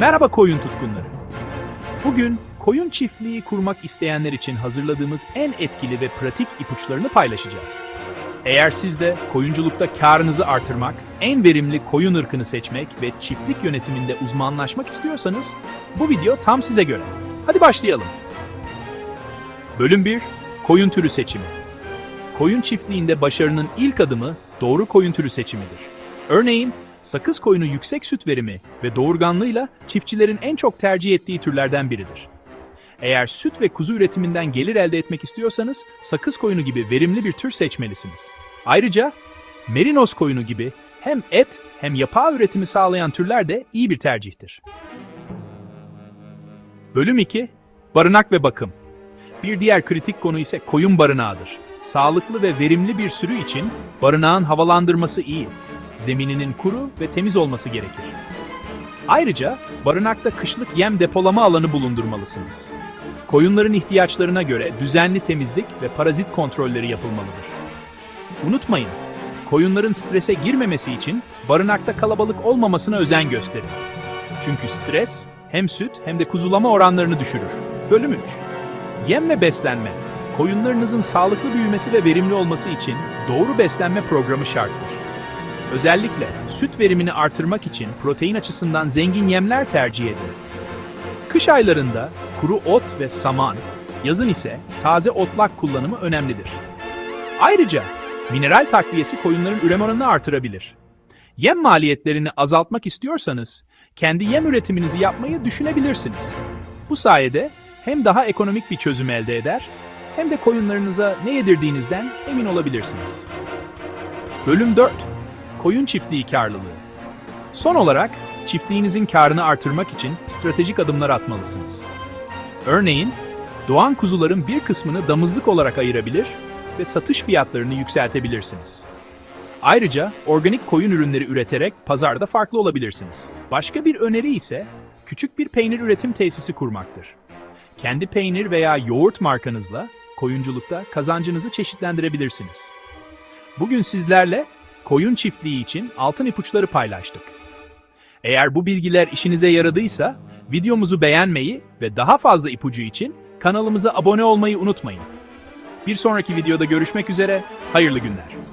Merhaba koyun tutkunları. Bugün koyun çiftliği kurmak isteyenler için hazırladığımız en etkili ve pratik ipuçlarını paylaşacağız. Eğer siz de koyunculukta karınızı artırmak, en verimli koyun ırkını seçmek ve çiftlik yönetiminde uzmanlaşmak istiyorsanız bu video tam size göre. Hadi başlayalım. Bölüm 1. Koyun türü seçimi. Koyun çiftliğinde başarının ilk adımı doğru koyun türü seçimidir. Örneğin, sakız koyunu yüksek süt verimi ve doğurganlığıyla çiftçilerin en çok tercih ettiği türlerden biridir. Eğer süt ve kuzu üretiminden gelir elde etmek istiyorsanız sakız koyunu gibi verimli bir tür seçmelisiniz. Ayrıca merinos koyunu gibi hem et hem yapağı üretimi sağlayan türler de iyi bir tercihtir. Bölüm 2. Barınak ve bakım. Bir diğer kritik konu ise koyun barınağıdır. Sağlıklı ve verimli bir sürü için barınağın havalandırması iyi. Zemininin kuru ve temiz olması gerekir. Ayrıca barınakta kışlık yem depolama alanı bulundurmalısınız. Koyunların ihtiyaçlarına göre düzenli temizlik ve parazit kontrolleri yapılmalıdır. Unutmayın, koyunların strese girmemesi için barınakta kalabalık olmamasına özen gösterin. Çünkü stres hem süt hem de kuzulama oranlarını düşürür. Bölüm 3. Yem ve beslenme. Koyunlarınızın sağlıklı büyümesi ve verimli olması için doğru beslenme programı şarttır. Özellikle süt verimini artırmak için protein açısından zengin yemler tercih edin. Kış aylarında kuru ot ve saman, yazın ise taze otlak kullanımı önemlidir. Ayrıca mineral takviyesi koyunların üreme oranını artırabilir. Yem maliyetlerini azaltmak istiyorsanız kendi yem üretiminizi yapmayı düşünebilirsiniz. Bu sayede hem daha ekonomik bir çözüm elde eder hem de koyunlarınıza ne yedirdiğinizden emin olabilirsiniz. Bölüm 4. Koyun çiftliği karlılığı. Son olarak çiftliğinizin karını artırmak için stratejik adımlar atmalısınız. Örneğin, doğan kuzuların bir kısmını damızlık olarak ayırabilir ve satış fiyatlarını yükseltebilirsiniz. Ayrıca organik koyun ürünleri üreterek pazarda farklı olabilirsiniz. Başka bir öneri ise küçük bir peynir üretim tesisi kurmaktır. Kendi peynir veya yoğurt markanızla koyunculukta kazancınızı çeşitlendirebilirsiniz. Bugün sizlerle koyun çiftliği için altın ipuçları paylaştık. Eğer bu bilgiler işinize yaradıysa videomuzu beğenmeyi ve daha fazla ipucu için kanalımıza abone olmayı unutmayın. Bir sonraki videoda görüşmek üzere, hayırlı günler.